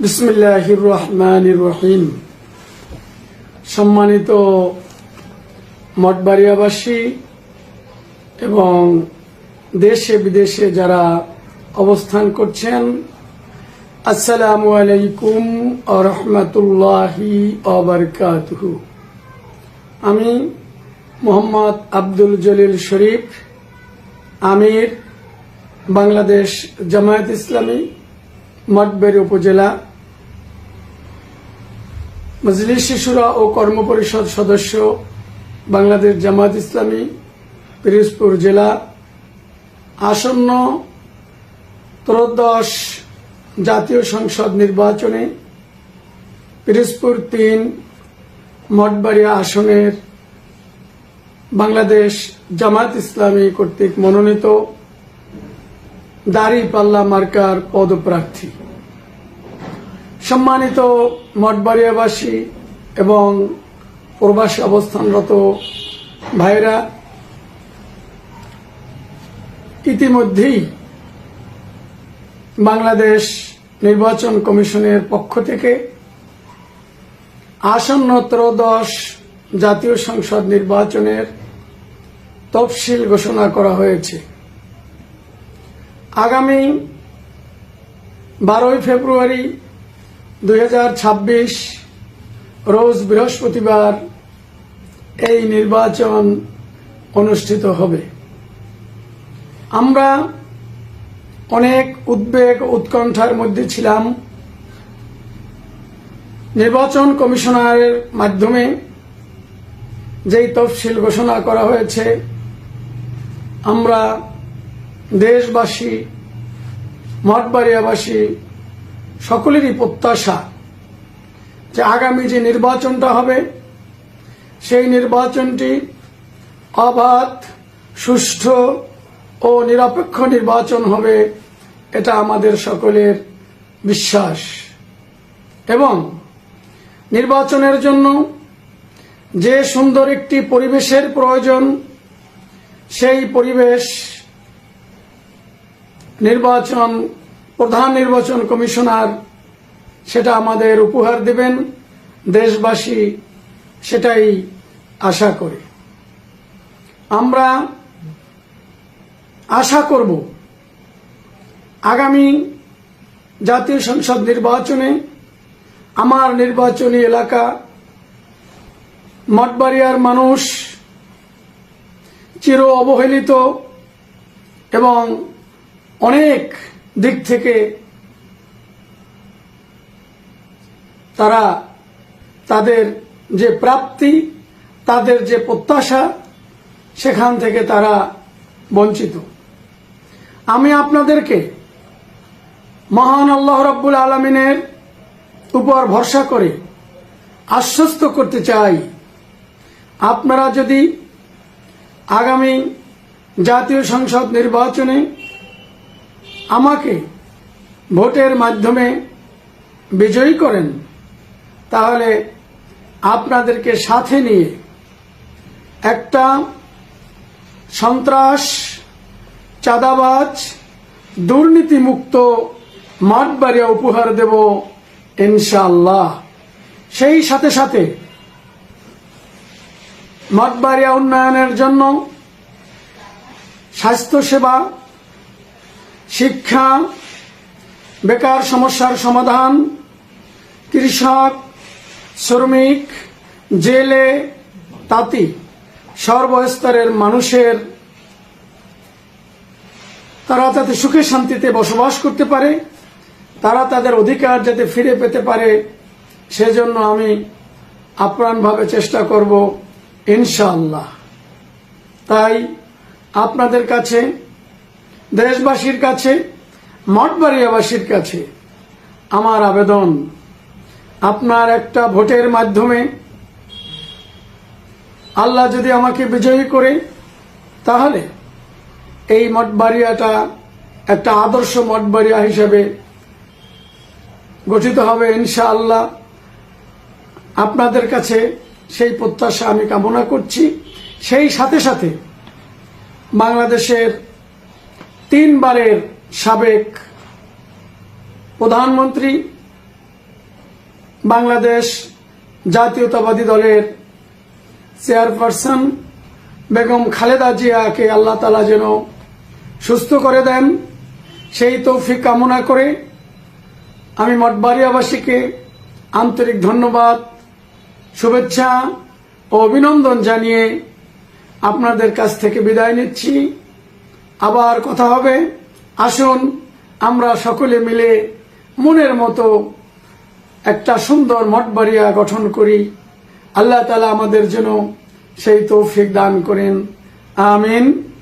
বিসমিল্লাহির রহমানির রহিম সম্মানিত মঠবাড়িয়াবাসী এবং দেশে বিদেশে যারা অবস্থান করছেন, আসসালামু আলাইকুম রহমতুল্লাহি অবরকাতহু আমি মোহাম্মদ আব্দুল জলিল শরীফ, আমির, বাংলাদেশ জামায়াত ইসলামী মঠবেড়ি উপজেলা, মজলিস শিশুরা ও কর্মপরিষদ সদস্য, বাংলাদেশ জামাত ইসলামী, পিরোজপুর জেলা, আসন্ন ত্রয়োদশ জাতীয় সংসদ নির্বাচনে পিরোজপুর তিন মঠবাড়িয়া আসনের বাংলাদেশ জামাত ইসলামী কর্তৃক মনোনীত দাড়ি পাল্লা মার্কার পদপ্রার্থী। সম্মানিত মঠবাড়িয়াবাসী এবং প্রবাসী অবস্থানরত ভাইরা ইতিমধ্যেই বাংলাদেশ নির্বাচন কমিশনের পক্ষ থেকে আসন্ন ত্রয়োদশ জাতীয় সংসদ নির্বাচনের তফসিল ঘোষণা করা হয়েছে। আগামী বারোই ফেব্রুয়ারি দু হাজার ছাব্বিশ রোজ বৃহস্পতিবার এই নির্বাচন অনুষ্ঠিত হবে। আমরা অনেক উদ্বেগ, উৎকণ্ঠার মধ্যে ছিলাম। নির্বাচন কমিশনারের মাধ্যমে যেই তফসিল ঘোষণা করা হয়েছে, আমরা দেশবাসী, মঠবাড়িয়াবাসী, সকলেরই প্রত্যাশা যে আগামী যে নির্বাচনটা হবে, সেই নির্বাচনটি অবাধ, সুষ্ঠু ও নিরপেক্ষ নির্বাচন হবে, এটা আমাদের সকলের বিশ্বাস। এবং নির্বাচনের জন্য যে সুন্দর একটি পরিবেশের প্রয়োজন, সেই পরিবেশ নির্বাচন, প্রধান নির্বাচন কমিশনার সেটা আমাদের উপহার দেবেন। দেশবাসী সেটাই আশা করে। আমরা আশা করব আগামী জাতীয় সংসদ নির্বাচনে আমার নির্বাচনী এলাকা, মঠবাড়িয়ার মানুষ, চির অবহেলিত এবং অনেক দিক থেকে তারা তাদের যে প্রাপ্তি, তাদের যে প্রত্যাশা, সেখান থেকে তারা বঞ্চিত। আমি আপনাদেরকে মহান আল্লাহ রব্বুল আলমিনের উপর ভরসা করে আশ্বস্ত করতে চাই। আপনারা যদি আগামী জাতীয় সংসদ নির্বাচনে আমাকে ভোটের মাধ্যমে বিজয়ী করেন, তাহলে আপনাদেরকে সাথে নিয়ে একটা সন্ত্রাস, চাঁদাবাজ, দুর্নীতিমুক্ত মাঠবাড়িয়া উপহার দেব ইনশাল্লাহ সেই সাথে সাথে মঠবাড়িয়া উন্নয়নের জন্য স্বাস্থ্যসেবা শিক্ষা, বেকার সমস্যার সমাধান, কৃষক, শ্রমিক, জেলে, তাঁতি, সর্বস্তরের মানুষের তারা যাতে সুখে শান্তিতে বসবাস করতে পারে, তারা তাদের অধিকার যাতে ফিরে পেতে পারে, সেজন্য আমি আপ্রাণভাবে চেষ্টা করব ইনশাআল্লাহ। তাই আপনাদের কাছে দেশবাসীর কাছে, মঠবাড়িয়াবাসীর কাছে আমার আবেদন। আপনার একটা ভোটের মাধ্যমে আল্লাহ যদি আমাকে বিজয়ী করে, তাহলে এই মঠবাড়িয়াটা একটা আদর্শ মঠবাড়িয়া হিসেবে গঠিত হবে ইনশাআল্লাহ। আপনাদের কাছে সেই প্রত্যাশা আমি কামনা করছি। সেই সাথে সাথে বাংলাদেশের তিনবারের সাবেক প্রধানমন্ত্রী বাংলাদেশ জাতীয়তাবাদী দলের চেয়ারপারসন বেগম খালেদা জিয়াকে আল্লাহ তালা যেন সুস্থ করে দেন, সেই তৌফিক কামনা করে আমি মঠবাড়িয়াবাসীকে আন্তরিক ধন্যবাদ, শুভেচ্ছা ও অভিনন্দন জানিয়ে আপনাদের কাছ থেকে বিদায় নিচ্ছি। আবার কথা হবে। আসুন, আমরা সকলে মিলে মনের মতো একটা সুন্দর মঠবাড়িয়া গঠন করি। আল্লাহ তালা আমাদের জন্য সেই তৌফিক দান করেন। আমিন।